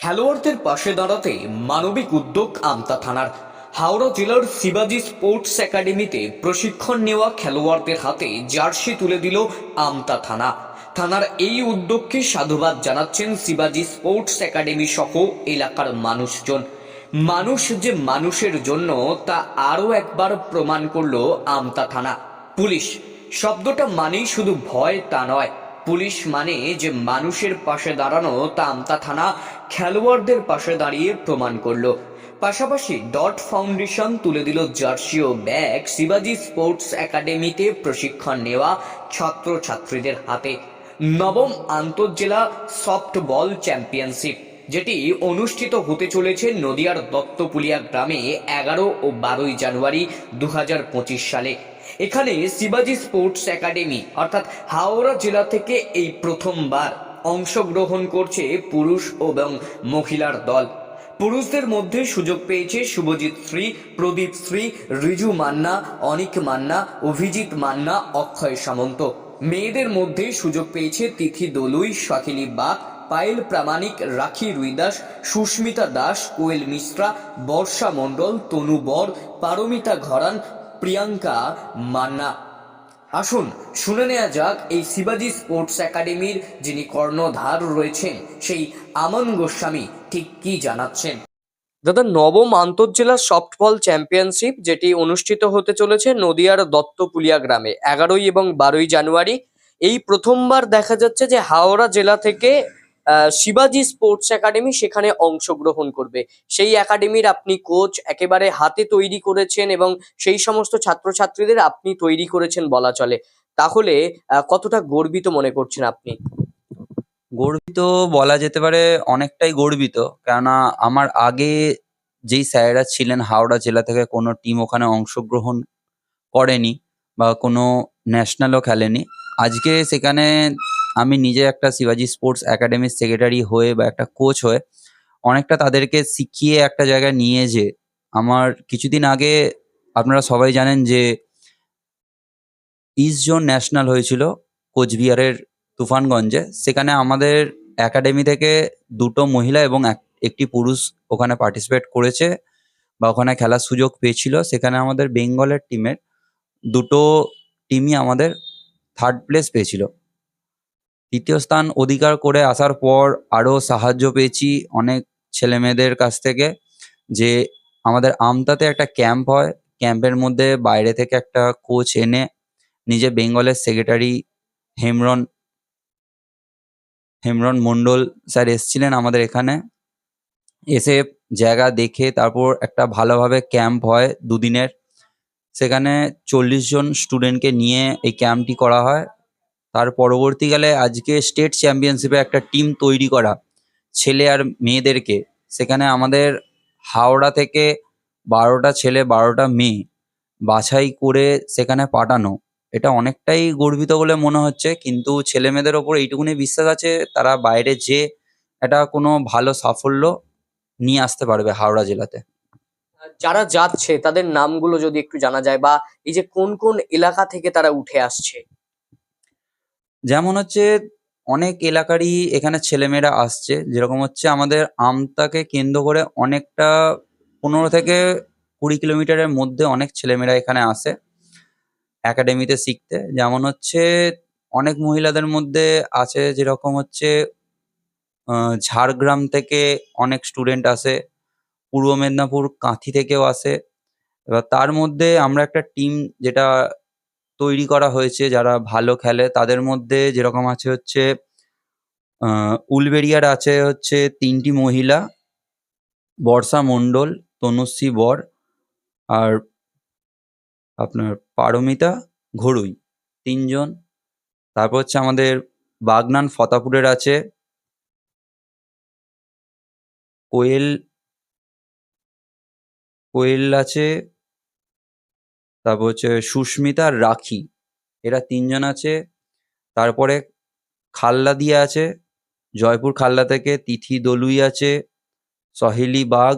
খেলোয়াড়দের পাশে দাঁড়াতে মানবিক উদ্যোগ আমতা থানার। হাওড়া জেলার শিবাজি স্পোর্টস একাডেমিতে প্রশিক্ষণ নেওয়া খেলোয়াড়দের হাতে জার্সি তুলে দিল আমতা থানা। থানার এই উদ্যোগকে সাধুবাদ জানাচ্ছেন শিবাজি স্পোর্টস একাডেমি সহ এলাকার মানুষজন। মানুষ যে মানুষের জন্য তা আরও একবার প্রমাণ করল আমতা থানা। পুলিশ, শব্দটা মানেই শুধু ভয় তা নয়। পুলিশ মানে যে মানুষের পাশে দাঁড়ানো তা আমতা থানা খেলোয়াড়দের পাশে দাঁড়িয়ে প্রমাণ করল। পাশাপাশি ডট ফাউন্ডেশন তুলে দিল জার্সি ও ব্যাগ শিবাজি স্পোর্টস একাডেমিতে প্রশিক্ষণ নেওয়া ছাত্রছাত্রীদের হাতে। নবম আন্তঃজেলা সফটবল চ্যাম্পিয়নশিপ, যেটি অনুষ্ঠিত হতে চলেছে নদিয়ার দত্তপুলিয়া গ্রামে এগারো ও বারোই জানুয়ারি দু হাজার পঁচিশ সালে। এখানে শিবাজি স্পোর্টস একাডেমি, অর্থাৎ হাওড়া জেলা থেকে এই প্রথমবার অংশগ্রহণ করছে পুরুষ এবং মহিলার দল। পুরুষদের মধ্যে সুযোগ পেয়েছে শুভজিৎ শ্রী, প্রদীপ শ্রী, রিজু মান্না, অনিক মান্না, অভিজিৎ মান্না, অক্ষয় সামন্ত। মেয়েদের মধ্যে সুযোগ পেয়েছে তিথি দলুই শাকিলি বাগ, পায়েল প্রামাণিক, রাখি রুইদাস, সুস্মিতা দাস, কোয়েল মিশ্রা, বর্ষা মণ্ডল, তনু বর, পারমিতা ঘরান প্রিয়াঙ্কা মান্না। আসুন, শুনে নেওয়া যাক এই শিবাজি স্পোর্টস একাডেমির যিনি কর্ণধার রয়েছেন, সেই আমন গোস্বামী ঠিক কি জানাচ্ছেন? দাদা, নবম আন্তঃজেলা সফটবল চ্যাম্পিয়নশিপ, যেটি অনুষ্ঠিত হতে চলেছে নদিয়ার দত্তপুলিয়া গ্রামে, এগারোই এবং বারোই জানুয়ারি। এই প্রথমবার দেখা যাচ্ছে যে হাওড়া জেলা থেকে শিবাজি স্পোর্টস একাডেমি সেখানে অংশগ্রহণ করবে। সেই একাডেমির আপনি কোচ একেবারে হাতে তৈরি করেছেন এবং সেই সমস্ত ছাত্রছাত্রীদের আপনি তৈরি করেছেন বলা চলে। তাহলে কতটা গর্বিত মনে করছেন আপনি? গর্বিত বলা যেতে পারে অনেকটাই গর্বিত। কেননা আমার আগে যেই স্যারেরা ছিলেন হাওড়া জেলা থেকে কোনো টিম ওখানে অংশগ্রহণ করেনি বা কোনো ন্যাশনালও খেলেনি। আজকে সেখানে আমি নিজে একটা শিবাজি স্পোর্টস একাডেমির সেক্রেটারি হয়ে বা একটা কোচ হয়ে অনেকটা তাদেরকে শিখিয়ে একটা জায়গায় নিয়ে যে আমার কিছুদিন আগে আপনারা সবাই জানেন যে ইস্ট জোন ন্যাশনাল হয়েছিল কোচবিহারের তুফানগঞ্জে। সেখানে আমাদের একাডেমি থেকে দুটো মহিলা এবং এক- একটি পুরুষ ওখানে পার্টিসিপেট করেছে বা ওখানে খেলার সুযোগ পেয়েছিল। সেখানে আমাদের বেঙ্গলের টিমের দুটো টিমই আমাদের থার্ড প্লেস পেয়েছিল। তৃতীয় স্থান অধিকার করে আসার পর আরও সাহায্য পেয়েছি অনেক ছেলেমেয়েদের কাছ থেকে যে আমাদের আমতাতে একটা ক্যাম্প হয়। ক্যাম্পের মধ্যে বাইরে থেকে একটা কোচ এনে নিজে বেঙ্গলের সেক্রেটারি হেমরন হেমরন মণ্ডল স্যার এসছিলেন আমাদের এখানে। এসে জায়গা দেখে তারপর একটা ভালোভাবে ক্যাম্প হয় দুদিনের। সেখানে চল্লিশ জন স্টুডেন্টকে নিয়ে এই ক্যাম্পটি করা হয়। তার পরবর্তীকালে আজকে স্টেট চ্যাম্পিয়নশিপে একটা টিম তৈরি করা ছেলে আর মেয়েদেরকে। সেখানে আমাদের হাওড়া থেকে বারোটা ছেলে, বারোটা মেয়ে বাছাই করে সেখানে পাঠানো। এটা অনেকটাই গর্বিত বলে মনে হচ্ছে, কিন্তু ছেলে মেয়েদের ওপর এইটুকুনি বিশ্বাস আছে, তারা বাইরে যে এটা কোনো ভালো সাফল্য নিয়ে আসতে পারবে হাওড়া জেলাতে। যারা যাচ্ছে, তাদের নামগুলো যদি একটু জানা যায় বা এই যে কোন কোন এলাকা থেকে তারা উঠে আসছে? যেমন হচ্ছে অনেক এলাকারই এখানে ছেলেমেয়েরা আসছে। যেরকম হচ্ছে আমাদের আমতাকে কেন্দ্র করে অনেকটা পনেরো থেকে কুড়ি কিলোমিটারের মধ্যে অনেক ছেলেমেয়েরা এখানে আসে একাডেমিতে শিখতে। যেমন হচ্ছে অনেক মহিলাদের মধ্যে আছে যেরকম হচ্ছে ঝাড়গ্রাম থেকে অনেক স্টুডেন্ট আসে, পূর্ব মেদিনীপুর কাঁথি থেকেও আসে। এবার তার মধ্যে আমরা একটা টিম যেটা তৈরি করা হয়েছে, যারা ভালো খেলে। তাদের মধ্যে যেরকম আছে হচ্ছে উলবেরিয়ার আছে হচ্ছে তিনটি মহিলা, বর্ষা মণ্ডল, তনুশ্রী বর আর আপনার পারমিতা ঘড়ুই তিনজন। তারপর হচ্ছে আমাদের বাগনান ফতাপুরের আছে, কোয়েল কোয়েল আছে তারপর হচ্ছে সুস্মিতা রাখি। এরা তিনজন আছে। তারপরে খাল্লা দিয়ে আছে। জয়পুর খাল্লা থেকে তিথি দলুই আছে। সহেলি বাগ,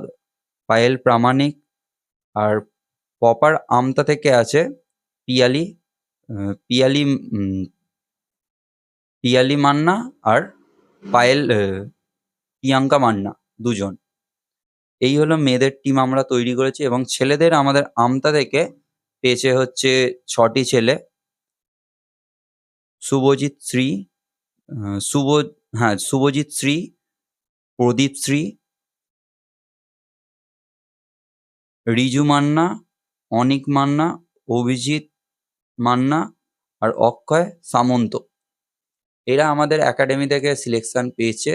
পায়েল প্রামাণিক আর পপার আমতা থেকে আছে পিয়ালি পিয়ালি পিয়ালি মান্না আর পায়েল প্রিয়াঙ্কা মান্না দুজন। এই হলো মেয়েদের টিম আমরা তৈরি করেছি এবং ছেলেদের আমাদের আমতা থেকে পেয়েছে হচ্ছে ছটি ছেলে। শুভজিৎ শ্রী শুভ হ্যাঁ শুভজিৎ শ্রী, প্রদীপ শ্রী, রিজু মান্না, অনিক মান্না, অভিজিৎ মান্না আর অক্ষয় সামন্ত। এরা আমাদের একাডেমি থেকে সিলেকশন পেয়েছে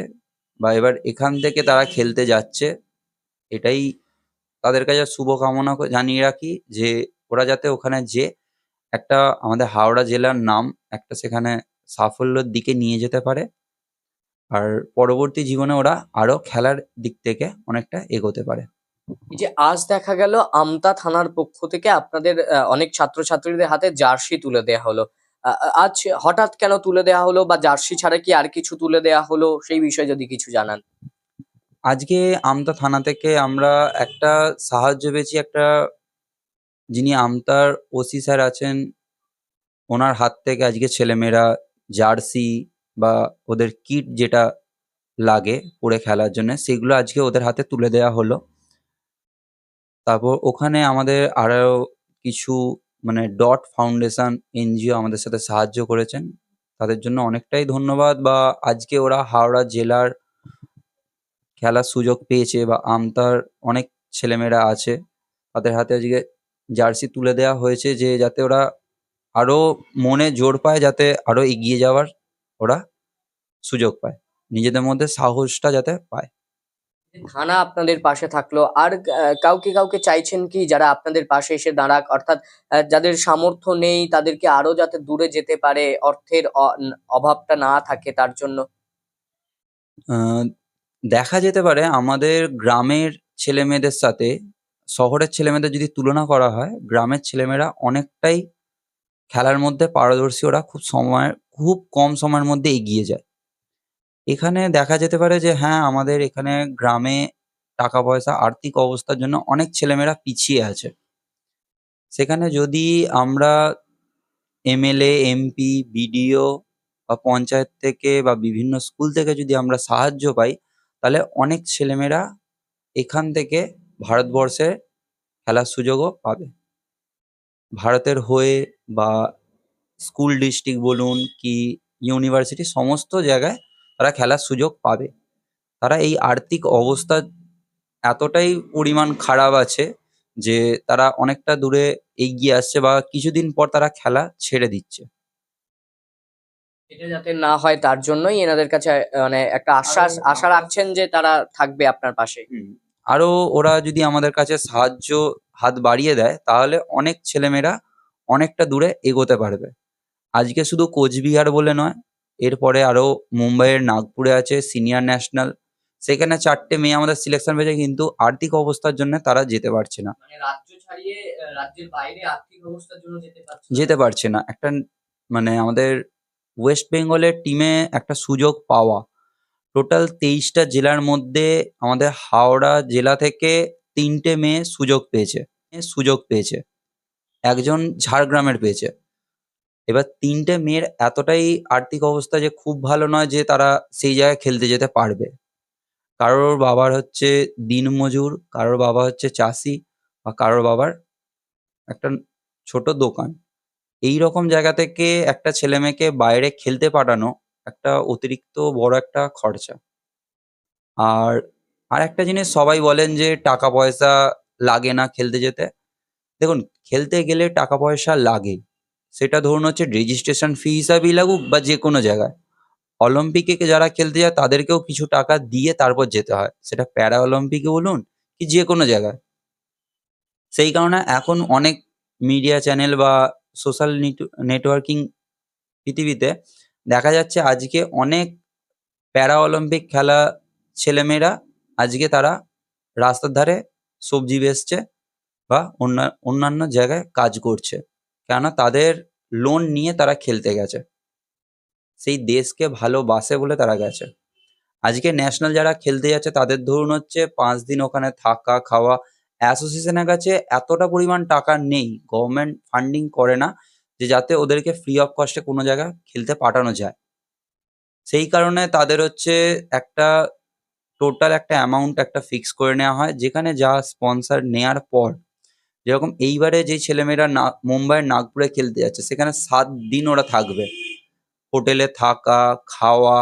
বা এবার এখান থেকে তারা খেলতে যাচ্ছে। এটাই তাদের কাছে শুভকামনা জানিয়ে রাখি যে ওরা যাতে ওখানে যে একটা আমাদের হাওড়া জেলার নাম একটা সেখানে সাফল্যের দিকে নিয়ে যেতে পারে। আর পরবর্তী জীবনে ওরা আরও খেলার দিক থেকে অনেকটা এগোতে পারে। এই যে আজ দেখা গেল আমতা থানার পক্ষ থেকে আপনাদের অনেক ছাত্রছাত্রীদের হাতে জার্সি তুলে দেয়া হলো। আজ হঠাৎ কেন তুলে দেয়া হলো বা জার্সি ছাড়া কি আর কিছু তুলে দেয়া হলো? সেই বিষয়ে যদি কিছু জানান। আজকে আমতা থানা থেকে আমরা একটা সাহায্য পেয়েছি একটা যিনি আমতার ওসি স্যার আছেন, ওনার হাত থেকে আজকে ছেলেমেয়েরা জার্সি বা ওদের কিট যেটা লাগে পড়ে খেলার জন্য, সেগুলো আজকে ওদের হাতে তুলে দেওয়া হলো। তারপর ওখানে আমাদের আরও কিছু মানে ডট ফাউন্ডেশন এনজিও আমাদের সাথে সাহায্য করেছেন। তাদের জন্য অনেকটাই ধন্যবাদ বা আজকে ওরা হাওড়া জেলার খেলার সুযোগ পেয়েছে বা আমতার অনেক ছেলেমেয়েরা আছে, তাদের হাতে আজকে জার্সি তুলে দেওয়া হয়েছে যে যাতে ওরা আরও মনে জোর পায় যাতে আরও এগিয়ে যাওয়ার ওরা সুযোগ পায়। নিজেদের মধ্যে সাহসটা যাতে পায়। থানা আপনাদের পাশে থাকল। আর কাউকে কাউকে চাইছেন কি যারা আপনাদের পাশে এসে দাঁড়াক? অর্থাৎ যাদের সামর্থ্য নেই তাদেরকে আরও যাতে দূরে যেতে পারে অর্থের অভাবটা না থাকে তার জন্য। আহ, দেখা যেতে পারে আমাদের গ্রামের ছেলেমেয়েদের সাথে শহরের ছেলেমেয়েদের যদি তুলনা করা হয়, গ্রামের ছেলেমেয়েরা অনেকটাই খেলার মধ্যে পারদর্শী, ওরা খুব সময় খুব কম সময়ের মধ্যে এগিয়ে যায়। এখানে দেখা যেতে পারে যে হ্যাঁ আমাদের এখানে গ্রামে টাকা পয়সা আর্থিক অবস্থার জন্য অনেক ছেলেমেয়েরা পিছিয়ে আছে। সেখানে যদি আমরা এমএলএ, এমপি, বিডিও বা পঞ্চায়েত থেকে বা বিভিন্ন স্কুল থেকে যদি আমরা সাহায্য পাই, তাহলে অনেক ছেলেমেয়েরা এখান থেকে ভারতবর্ষে খেলার সুযোগও পাবে। ভারতের হয়ে বা স্কুল ডিস্ট্রিক্ট বলুন কি ইউনিভার্সিটি সমস্ত জায়গায় তারা খেলার সুযোগ পাবে। তারা এই আর্থিক অবস্থা এতটাই পরিমাণ খারাপ আছে যে তারা অনেকটা দূরে এগিয়ে আসছে বা কিছুদিন পর তারা খেলা ছেড়ে দিচ্ছে। এটা যাতে না হয় তার জন্যই এনাদের কাছে মানে একটা আশ্বাস আশা রাখছেন যে তারা থাকবে আপনার পাশে। আরও ওরা যদি আমাদের কাছে সাহায্য হাত বাড়িয়ে দেয় তাহলে অনেক ছেলেমেয়েরা অনেকটা দূরে এগোতে পারবে। আজকে শুধু কোচবিহার বলে নয় এরপরে আরও মুম্বাইয়ের নাগপুরে আছে সিনিয়র ন্যাশনাল। সেখানে চারটে মেয়ে আমাদের সিলেকশন পেয়েছে কিন্তু আর্থিক অবস্থার জন্য তারা যেতে পারছে না। মানে রাজ্য ছাড়িয়ে আহ, রাজ্যের বাইরে আর্থিক অবস্থার জন্য যেতে পারছে না। যেতে পারছে না। একটা মানে আমাদের ওয়েস্ট বেঙ্গলের টিমে একটা সুযোগ পাওয়া। টোটাল তেইশটা জেলার মধ্যে আমাদের হাওড়া জেলা থেকে তিনটে মেয়ে সুযোগ পেয়েছে সুযোগ পেয়েছে। একজন ঝাড়গ্রামের পেয়েছে। এবার তিনটে মেয়ের এতটাই আর্থিক অবস্থা যে খুব ভালো নয় যে তারা সেই জায়গায় খেলতে যেতে পারবে। কারোর বাবার হচ্ছে দিনমজুর কারোর বাবা হচ্ছে চাষি বা কারোর বাবার একটা ছোট দোকান। এই রকম জায়গা থেকে একটা ছেলে মেয়েকে বাইরে খেলতে পাঠানো একটা অতিরিক্ত বড় একটা খরচা। আর আর একটা জিনিস সবাই বলেন যে টাকা পয়সা লাগে না খেলতে যেতে। দেখুন, খেলতে গেলে টাকা পয়সা লাগে। সেটা ধরুন হচ্ছে রেজিস্ট্রেশন ফি হিসাবেই লাগুক বা যে কোনো জায়গায় অলিম্পিকে যারা খেলতে যায় তাদেরকেও কিছু টাকা দিয়ে তারপর যেতে হয়। সেটা প্যারা অলিম্পিকে বলুন কি যে কোনো জায়গায়। সেই কারণে এখন অনেক মিডিয়া চ্যানেল বা সোশ্যাল নেটওয়ার্কিং পৃথিবীতে দেখা যাচ্ছে আজকে অনেক প্যারা অলিম্পিক খেলা ছেলেমেয়েরা আজকে তারা রাস্তার ধারে সবজি বেচছে বা অন্য, অন্যান্য জায়গায় কাজ করছে। কেননা তাদের লোন নিয়ে তারা খেলতে গেছে। সেই দেশকে ভালোবাসে বলে তারা গেছে। আজকে ন্যাশনাল যারা খেলতে যাচ্ছে তাদের ধরুন হচ্ছে পাঁচ দিন ওখানে থাকা, খাওয়া অ্যাসোসিয়েশনের কাছে এতটা পরিমাণ টাকা নেই। গভর্নমেন্ট ফান্ডিং করে না। যে যাতে ওদেরকে ফ্রি অফ কস্টে কোনো জায়গায় খেলতে পাঠানো যায়। সেই কারণে তাদের হচ্ছে একটা টোটাল একটা অ্যামাউন্ট একটা ফিক্স করে নেওয়া হয়, যেখানে যা স্পন্সর নেয়ার পর যেরকম এইবারে যে ছেলেমেয়েরা না মুম্বাইয়ের নাগপুরে খেলতে যাচ্ছে, সেখানে সাত দিন ওরা থাকবে। হোটেলে থাকা, খাওয়া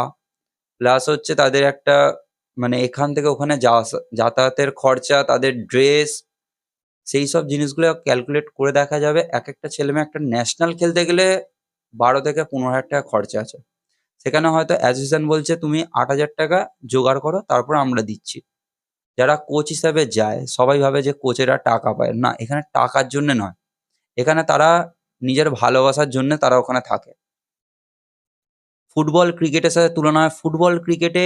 প্লাস হচ্ছে তাদের একটা মানে এখান থেকে ওখানে যাওয়া, যাতায়াতের খরচা, তাদের ড্রেস সেই সব জিনিসগুলো ক্যালকুলেট করে দেখা যাবে। এক একটা ছেলে মেয়ে একটা ন্যাশনাল খেলতে গেলে বারো থেকে পনেরো হাজার টাকা খরচা আছে। সেখানে হয়তো অ্যাসোসিয়েশন বলছে, তুমি আট হাজার টাকা জোগাড় করো, তারপর আমরা দিচ্ছি। যারা কোচ হিসাবে যায়, সবাই ভাবে যে কোচেরা টাকা পায়। না, এখানে টাকার জন্য নয়। এখানে তারা নিজের ভালোবাসার জন্য তারা ওখানে থাকে। ফুটবল ক্রিকেটের সাথে তুলনা হয়। ফুটবল ক্রিকেটে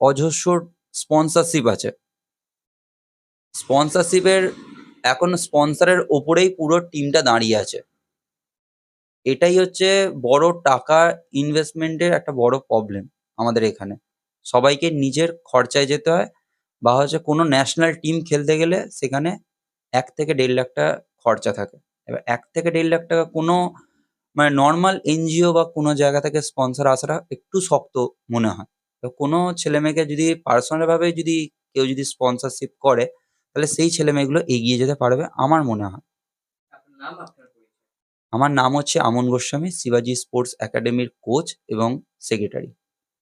অজস্র স্পন্সরশিপ আছে। স্পন্সরশিপের এখন স্পন্সরের ওপরেই পুরো টিমটা দাঁড়িয়ে আছে। এটাই হচ্ছে বড় টাকা ইনভেস্টমেন্টের একটা বড় প্রবলেম আমাদের এখানে। সবাইকে নিজের খরচায় যেতে হয় বা হচ্ছে কোনো ন্যাশনাল টিম খেলতে গেলে সেখানে এক থেকে দেড় লাখ টাকা খরচা থাকে। এবার এক থেকে দেড় লাখ টাকা কোনো মানে নর্মাল এনজিও বা কোনো জায়গা থেকে স্পন্সর আসাটা একটু শক্ত মনে হয়। তো কোনো ছেলে মেয়েকে যদি পার্সোনাল ভাবে যদি কেউ যদি স্পন্সরশিপ করে তাহলে সেই ছেলে মেয়েগুলো এগিয়ে যেতে পারবে আমার মনে হয়। আমার নাম হচ্ছে আমন গোস্বামী শিবাজি স্পোর্টস একাডেমির কোচ এবং সেক্রেটারি।